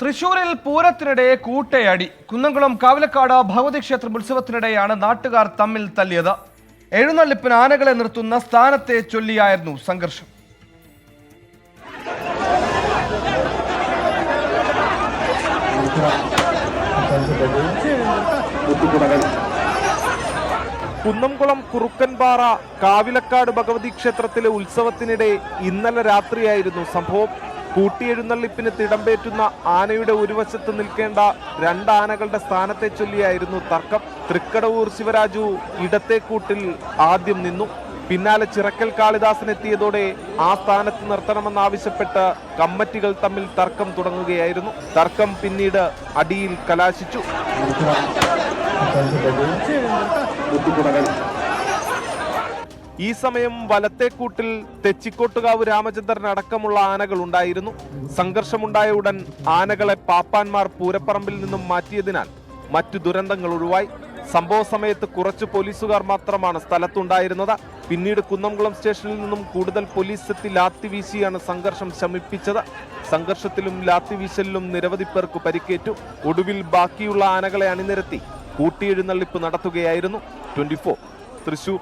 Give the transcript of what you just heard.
തൃശൂരിൽ പൂരത്തിനിടെ കൂട്ടയടി. കുന്നംകുളം കാവിലക്കാട് ഭഗവതി ക്ഷേത്രം ഉത്സവത്തിനിടെയാണ് നാട്ടുകാർ തമ്മിൽ തല്ലിയത്. എഴുന്നള്ളിപ്പിന് ആനകളെ നിർത്തുന്ന സ്ഥാനത്തെ ചൊല്ലിയായിരുന്നു സംഘർഷം. കുന്നംകുളം കുറുക്കൻപാറ കാവിലക്കാട് ഭഗവതി ക്ഷേത്രത്തിലെ ഉത്സവത്തിനിടെ ഇന്നലെ രാത്രിയായിരുന്നു സംഭവം. കൂട്ടിയെഴുന്നള്ളിപ്പിന് തിടമ്പേറ്റുന്ന ആനയുടെ ഒരു വശത്ത് നിൽക്കേണ്ട രണ്ട് ആനകളുടെ സ്ഥാനത്തെ ചൊല്ലിയായിരുന്നു തർക്കം. തൃക്കടവൂർ ശിവരാജു ഇടത്തെക്കൂട്ടിൽ ആദ്യം നിന്നു. പിന്നാലെ ചിറക്കൽ കാളിദാസൻ എത്തിയതോടെ ആ സ്ഥാനത്ത് നിർത്തണമെന്നാവശ്യപ്പെട്ട് കമ്മറ്റികൾ തമ്മിൽ തർക്കം തുടങ്ങുകയായിരുന്നു. തർക്കം പിന്നീട് അടിയിൽ കലാശിച്ചു. ഈ സമയം വലത്തേക്കൂട്ടിൽ തെച്ചിക്കോട്ടുകാവ് രാമചന്ദ്രൻ അടക്കമുള്ള ആനകൾ ഉണ്ടായിരുന്നു. സംഘർഷമുണ്ടായ ഉടൻ ആനകളെ പാപ്പാന്മാർ പൂരപ്പറമ്പിൽ നിന്നും മാറ്റിയതിനാൽ മറ്റു ദുരന്തങ്ങൾ ഒഴിവായി. സംഭവ സമയത്ത് കുറച്ച് പോലീസുകാർ മാത്രമാണ് സ്ഥലത്തുണ്ടായിരുന്നത്. പിന്നീട് കുന്നംകുളം സ്റ്റേഷനിൽ നിന്നും കൂടുതൽ പോലീസ് എത്തി ലാത്തി വീശിയാണ് സംഘർഷം ശമിപ്പിച്ചത്. സംഘർഷത്തിലും ലാത്തി വീശലിലും നിരവധി പേർക്ക് പരിക്കേറ്റു. ഒടുവിൽ ബാക്കിയുള്ള ആനകളെ അണിനിരത്തി കൂട്ടിയെഴുന്നള്ളിപ്പ് നടത്തുകയായിരുന്നു. ട്വന്റി തൃശൂർ.